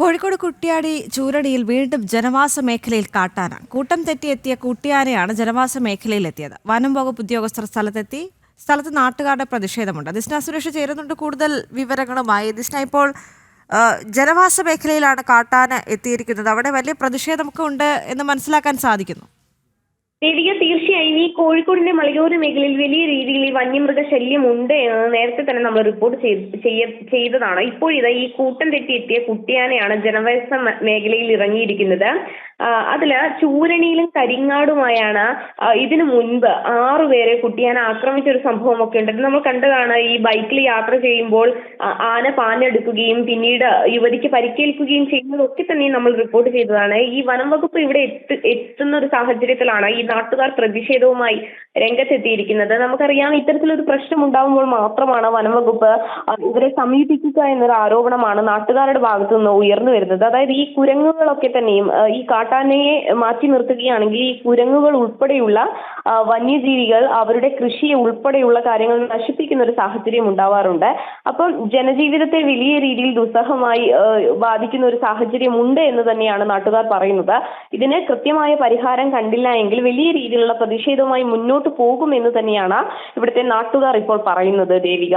കോഴിക്കോട് കുട്ടിയാടി ചൂരടിയിൽ വീണ്ടും ജനവാസ മേഖലയിൽ കാട്ടാന. കൂട്ടം തെറ്റിയെത്തിയ കുട്ടിയാനയാണ് ജനവാസ മേഖലയിൽ എത്തിയത് വനം വകുപ്പ് ഉദ്യോഗസ്ഥർ സ്ഥലത്തെത്തി. സ്ഥലത്ത് നാട്ടുകാരുടെ പ്രതിഷേധമുണ്ട്. ദിസ്ന സുരേഷ് ചേരുന്നുണ്ട് കൂടുതൽ വിവരങ്ങളുമായി. ദിസ്ന ഇപ്പോൾ ജനവാസ മേഖലയിലാണ് കാട്ടാന എത്തിയിരിക്കുന്നത്. അവിടെ വലിയ പ്രതിഷേധമൊക്കെ ഉണ്ട് എന്ന് മനസ്സിലാക്കാൻ സാധിക്കുന്നു. ദേവിക തീർച്ചയായും ഈ കോഴിക്കോടിന്റെ മലയോര മേഖലയിൽ വലിയ രീതിയിൽ ഈ വന്യമൃഗ ശല്യം ഉണ്ട് എന്ന് നേരത്തെ തന്നെ നമ്മൾ റിപ്പോർട്ട് ചെയ്തതാണ്. ഇപ്പോഴിതാ ഈ കൂട്ടം തെറ്റി എത്തിയ കുട്ടിയാനയാണ് ജനവാസ മേഖലയിൽ ഇറങ്ങിയിരിക്കുന്നത്. അതിൽ ചൂരണിയിലും കരിങ്ങാടുമായാണ് ഇതിനു മുൻപ് ആറുപേരെ കുട്ടിയാന ആക്രമിച്ച ഒരു സംഭവമൊക്കെ ഉണ്ട്. ഇത് നമ്മൾ കണ്ടതാണ് ഈ ബൈക്കിൽ യാത്ര ചെയ്യുമ്പോൾ ആന പാഞ്ഞെടുക്കുകയും പിന്നീട് യുവതിക്ക് പരിക്കേൽക്കുകയും ചെയ്യുന്നതൊക്കെ തന്നെ നമ്മൾ റിപ്പോർട്ട് ചെയ്തതാണ്. ഈ വനം വകുപ്പ് ഇവിടെ എത്ത് എത്തുന്ന ഒരു സാഹചര്യത്തിലാണ് ഈ നാട്ടുകാർ പ്രതിഷേധവുമായി രംഗത്തെത്തിയിരിക്കുന്നത്. നമുക്കറിയാം ഇത്തരത്തിലൊരു പ്രശ്നം ഉണ്ടാകുമ്പോൾ മാത്രമാണ് വനം വകുപ്പ് ഇവരെ സമീപിക്കുക എന്നൊരു ആരോപണമാണ് നാട്ടുകാരുടെ ഭാഗത്തു നിന്ന് ഉയർന്നു വരുന്നത്. അതായത് ഈ കുരങ്ങുകളൊക്കെ തന്നെയും ഈ ഈ കാട്ടാനയെ മാറ്റി നിർത്തുകയാണെങ്കിൽ ഈ കുരങ്ങുകൾ ഉൾപ്പെടെയുള്ള വന്യജീവികൾ അവരുടെ കൃഷിയെ ഉൾപ്പെടെയുള്ള കാര്യങ്ങൾ നശിപ്പിക്കുന്ന ഒരു സാഹചര്യം ഉണ്ടാവാറുണ്ട്. അപ്പം ജനജീവിതത്തെ വലിയ രീതിയിൽ ദുസ്സഹമായി ബാധിക്കുന്ന ഒരു സാഹചര്യം ഉണ്ട് എന്ന് തന്നെയാണ് നാട്ടുകാർ പറയുന്നത്. ഇതിന് കൃത്യമായ പരിഹാരം കണ്ടില്ല എങ്കിൽ വലിയ രീതിയിലുള്ള പ്രതിഷേധവുമായി മുന്നോട്ട് പോകുമെന്ന് തന്നെയാണ് ഇവിടുത്തെ നാട്ടുകാർ ഇപ്പോൾ പറയുന്നത് ദേവിക.